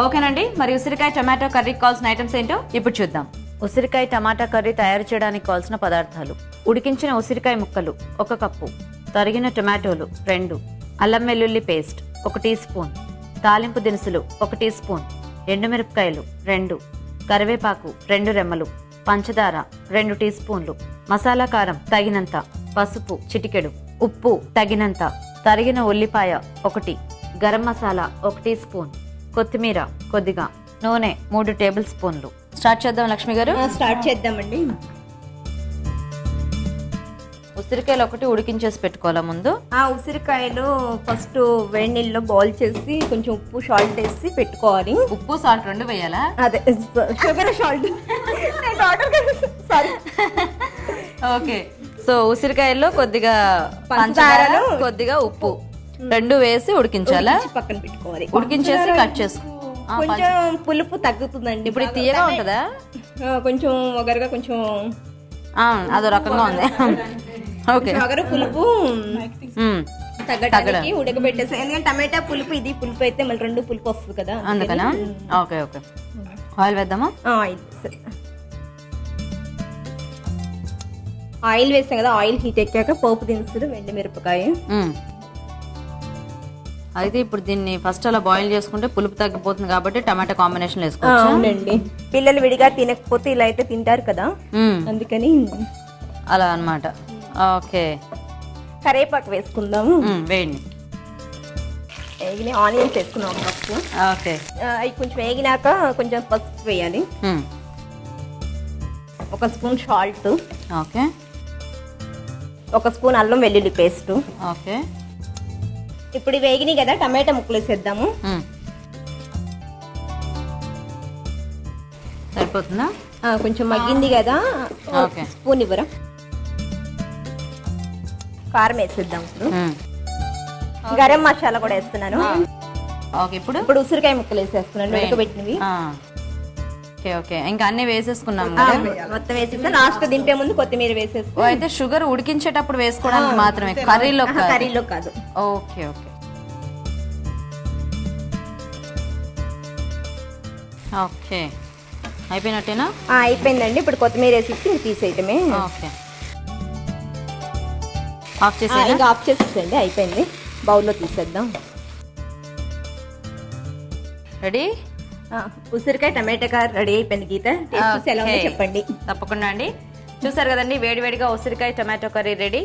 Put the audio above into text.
ఓకేనండి. మరి ఉసిరికాయ టమాటో కర్రీ కావాల్సిన ఐటమ్స్ ఏంటో ఇప్పుడు చూద్దాం. ఉసిరికాయ టమాటా కర్రీ తయారు చేయడానికి కావాల్సిన పదార్థాలు. ఉడికించిన ఉసిరికాయ ముక్కలు ఒక కప్పు. తరిగిన టమాటోలు రెండు. అల్లం వెల్లుల్లి పేస్ట్ ఒక టీ స్పూన్. తాలింపు దినుసులు ఒక టీ స్పూన్. ఎండుమిరపకాయలు రెండు. కరివేపాకు రెండు రెమ్మలు. పంచదార రెండు టీ స్పూన్లు. మసాలా కారం తగినంత. పసుపు చిటికెడు. ఉప్పు తగినంత. తరిగిన ఉల్లిపాయ ఒకటి. గరం మసాలా ఒక టీ స్పూన్. కొత్తిమీర కొద్దిగా నూనె మూడు టేబుల్ స్పూన్లు. స్టార్ట్ చేద్దాం లక్ష్మి గారు. స్టార్ట్ చేద్దామండి. ఉసిరికాయలు ఒకటి ఉడికించేసి పెట్టుకోవాలా ముందు? ఆ ఉసిరికాయలు ఫస్ట్ వేడి నీళ్ళలో బాయిల్ చేసి కొంచెం ఉప్పు సాల్ట్ వేసి పెట్టుకోవాలి. ఉప్పు సాల్ట్ రెండు వేయాలా? అదే sugar salt. Sorry okay. So ఉసిరికాయల్లో కొద్దిగా పంచదార పంచదారను కొద్దిగా ఉప్పు. రెండు వేసి ఉడికించాలా? పక్కన పెట్టుకోవాలి. ఉడికించేసి కట్ చేసుకో. కొంచెం పులుపు తగ్గుతుందండి. ఇప్పుడు తీయగా ఉంటుందా? కొంచెం ఒగరుగా కొంచెం అదో రకంగా ఉంది. ఓకే. ఒగరు పులుపు. తగ్గడానికి ఉడకబెట్టేసి ఎందుకంటే టమాటా పులుపు ఇది పులుపు అయితే మళ్ళీ రెండు పులుపు వస్తుంది కదా అందుకనా. Okay okay. ఆయిల్ వేద్దామా? ఆయిల్ సరే. ఆయిల్ వేస్తాం కదా ఆయిల్ హీట్ ఎక్కాక పోపు దినుసులు వెండి మిరపకాయ. అయితే ఇప్పుడు దీన్ని ఫస్ట్ అలా బాయిల్ చేసుకుంటే పులుపు తగ్గిపోతుంది కాబట్టి టమాటా కాంబినేషన్ అవునండి. పిల్లలు విడిగా తినకపోతే ఇలా అయితే తింటారు కదా. అందుకని అలా అన్నమాట. ఓకే. కరేపాకు వేసుకుందాము. వేయండి. ఆనియన్స్ వేసుకున్నాం ఒక కప్పు ఓకే అవి కొంచెం వేగినాక కొంచెం పసుపు వేయాలి. ఒక స్పూన్ సాల్ట్. ఓకే. ఒక స్పూన్ అల్లం వెల్లుల్లి పేస్ట్. ఓకే. ఇప్పుడు వేగినాయి కదా టమాటా ముక్కలు వేసేద్దాము. సరిపోతుందా? కొంచెం మగ్గింది కదా ఓకే. స్పూన్ ఇవ్వరా? కారం వేసేద్దాం ఇప్పుడు. గరం మసాలా కూడా వేస్తున్నాను. ఇప్పుడు? ఇప్పుడు ఉసిరికాయ ముక్కలు వేసేస్తున్నాను ఉడకబెట్టినవి. Okay okay. ఇంకా అన్ని వేసేసుకున్నాం మొత్తం వేసేస్తా లాస్ట్ దింపే ముందు కొత్తిమీర వేసేస్తా ఓ, అయితే షుగర్ ఉడికించేటప్పుడు వేసుకోవడానికి మాత్రమే కర్రీలో కర్రీలో కాదు. Okay okay. ఓకే. అయిపోయినట్టేనా? అయిపోయిందండి. ఇప్పుడు కొత్తిమీర వేసేసి తీసేయటమే. ఓకే. ఆఫ్ ఆ, చేసి ఇంకా ఆఫ్ చేసేసండి అయిపోయింది. బౌల్లో తీసేద్దాం. రెడీ? ఉసిరికాయ టమాటా కార్ రెడీ అయిపోయింది గీత. టేస్ట్ ఎలా ఉందో. చెప్పండి. తప్పకుండా అండి. చూసారు కదండి వేడివేడిగా ఉసిరికాయ టమాటో కర్రీ రెడీ.